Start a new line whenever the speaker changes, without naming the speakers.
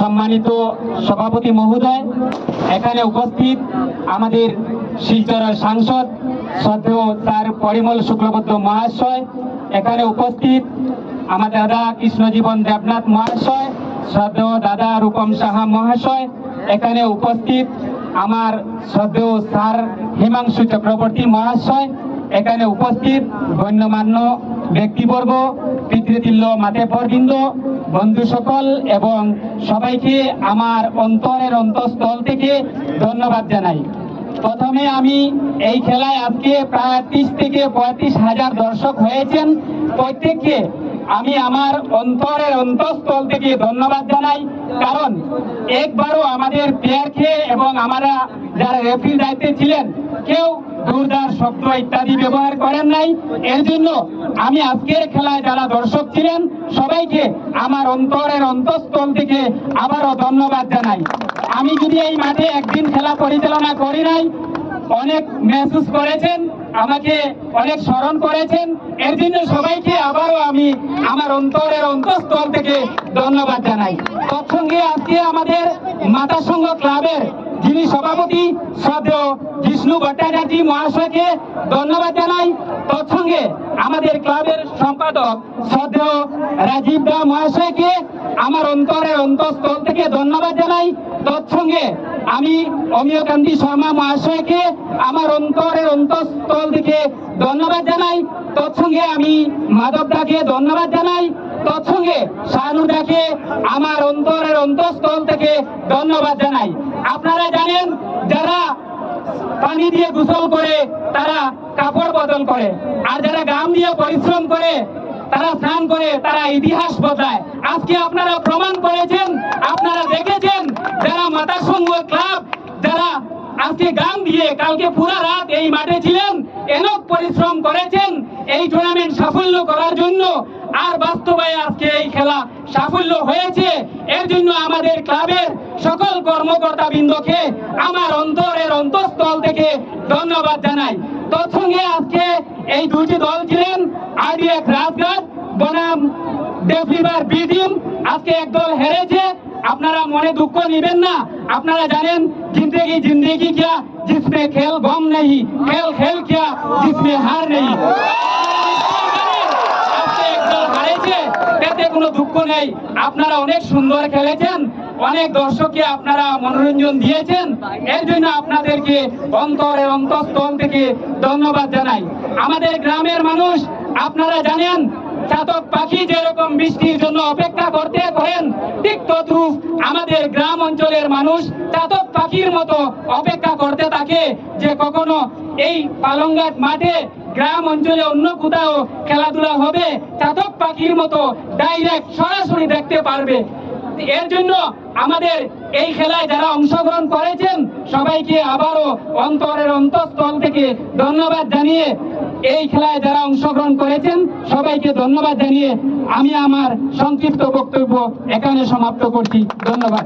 সম্মানিত সভাপতি মহোদয়, এখানে উপস্থিত আমাদের শিলচরের সাংসদ শ্রদ্ধেয় তার পরিমল শুক্লবদ্ধ মহাশয়, এখানে উপস্থিত আমার দাদা কৃষ্ণজীবন দেবনাথ মহাশয় শ্রদ্ধেয় দাদা রূপম সাহা মহাশয়, এখানে উপস্থিত আমার শ্রদ্ধেয় স্যার হিমাংশু চক্রবর্তী মহাশয়, এখানে উপস্থিত গণ্যমান্য ব্যক্তিবর্গ, পিতৃতুল্য মাতেবরবৃন্দ বন্ধু সকল, এবং সবাইকে আমার অন্তরের অন্তঃস্থল থেকে ধন্যবাদ জানাই। প্রথমে আমি এই খেলায় আজকে প্রায় ত্রিশ থেকে পঁয়ত্রিশ হাজার দর্শক হয়েছেন। প্রত্যেককে আমি আমার অন্তরের অন্তঃস্থল থেকে ধন্যবাদ জানাই। কারণ একবারও আমাদের প্লেয়ার খেয়ে এবং আমরা যারা রেফারির দায়িত্বে ছিলেন কেউ দুর্দার শব্দ ইত্যাদি ব্যবহার করেন নাই। এর জন্য আমি আজকের খেলায় যারা দর্শক ছিলেন, সবাইকে আমার অন্তরের অন্তঃস্থল থেকে আবারও ধন্যবাদ জানাই। আমি যদি এই মাঠে একদিন খেলা পরিচালনা করি নাই, অনেক মেহসুস করেছেন, আমাকে অনেক স্মরণ করেছেন। এর জন্য সবাইকে আবারও আমি আমার অন্তরের অন্তঃস্থল থেকে ধন্যবাদ জানাই। তৎসঙ্গে আজকে আমাদের মাতা সংঘ ক্লাবের সভাপতি শ্রদ্ধেয় জিষ্ণু ভট্টাচার্য মহাশয়কে ধন্যবাদ জানাই। তৎসঙ্গে আমাদের ক্লাবের সম্পাদক শ্রদ্ধেয় রাজীব দা মহাশয়কে আমার অন্তরের অন্তঃস্থল থেকে ধন্যবাদ জানাই। তৎসঙ্গে আমি অমিয়কান্তি শর্মা মহাশয়কে আমার অন্তরের অন্তঃস্থল থেকে ধন্যবাদ জানাই। তৎসঙ্গে আমি মাধব দাকে ধন্যবাদ জানাই। তৎসঙ্গে শাহানুদাকে আমার অন্তরের অন্তঃস্থল থেকে ধন্যবাদ জানাই। আপনারা জানেন, যারা পানি দিয়ে গোসল করে, তারা কাপড় বদল করে। আর যারা গাম দিয়ে পরিশ্রম করে, তারা স্নান করে, তারা ইতিহাস বদলায়। আজকে আপনারা প্রমাণ করেছেন, আপনারা দেখেছেন, যারা মাতা সংঘ ক্লাব, যারা আজকে গান দিয়ে কালকে পুরা রাত এই মাঠে ছিলেন, এনক পরিশ্রম করেছেন, এই টুর্নামেন্ট সাফল্য করার জন্য। আর বাস্তবায় আজকে এই খেলা সাফল্য হয়েছে, এর জন্য আমাদের ক্লাবের সকল কর্মকর্তা বৃন্দকে আমার অন্তরের অন্তঃস্থল থেকে ধন্যবাদ জানাই। তৎসঙ্গে আজকে এই দুইটি দল ছিলেন আইডিএফ রাজঘাট, বনাম ডেভলিভার বিডিম আজকে একদল হেরেছে। আপনারা মনে দুঃখ নেবেন না। আপনারা জানেন, জিন্দেগি জিন্দেগি কিয়া, জিসমে খেল গম নেই। খেল খেল কিয়া, জিসমে হার নেই। কোনো দুঃখ নেই। আপনারা অনেক সুন্দর খেলেছেন। অনেক দর্শককে আপনারা মনোরঞ্জন দিয়েছেন। এর জন্য আপনাদেরকে অন্তরের অন্তঃস্থল থেকে ধন্যবাদ জানাই। আমাদের গ্রামের মানুষ, আপনারা জানেন, চাতক পাখি যেরকম বৃষ্টির জন্য অপেক্ষা করতে করেন, ঠিক তদ্রুপ আমাদের গ্রাম অঞ্চলের মানুষ চাতক পাখির মতো অপেক্ষা করতে থাকে যে কখনো এই পালংঘাট মাঠে গ্রাম অঞ্চলে অন্য কোথাও খেলাধুলা হবে, চাতক পাখির মতো ডাইরেক্ট সরাসরি দেখতে পারবে। এর জন্য আমাদের এই খেলায় যারা অংশগ্রহণ করেছেন, সবাইকে আবারও অন্তরের অন্তঃস্থল থেকে ধন্যবাদ জানিয়ে এই খেলায় যারা অংশগ্রহণ করেছেন, সবাইকে ধন্যবাদ জানিয়ে আমি আমার সংক্ষিপ্ত বক্তব্য এখানে সমাপ্ত করছি। ধন্যবাদ।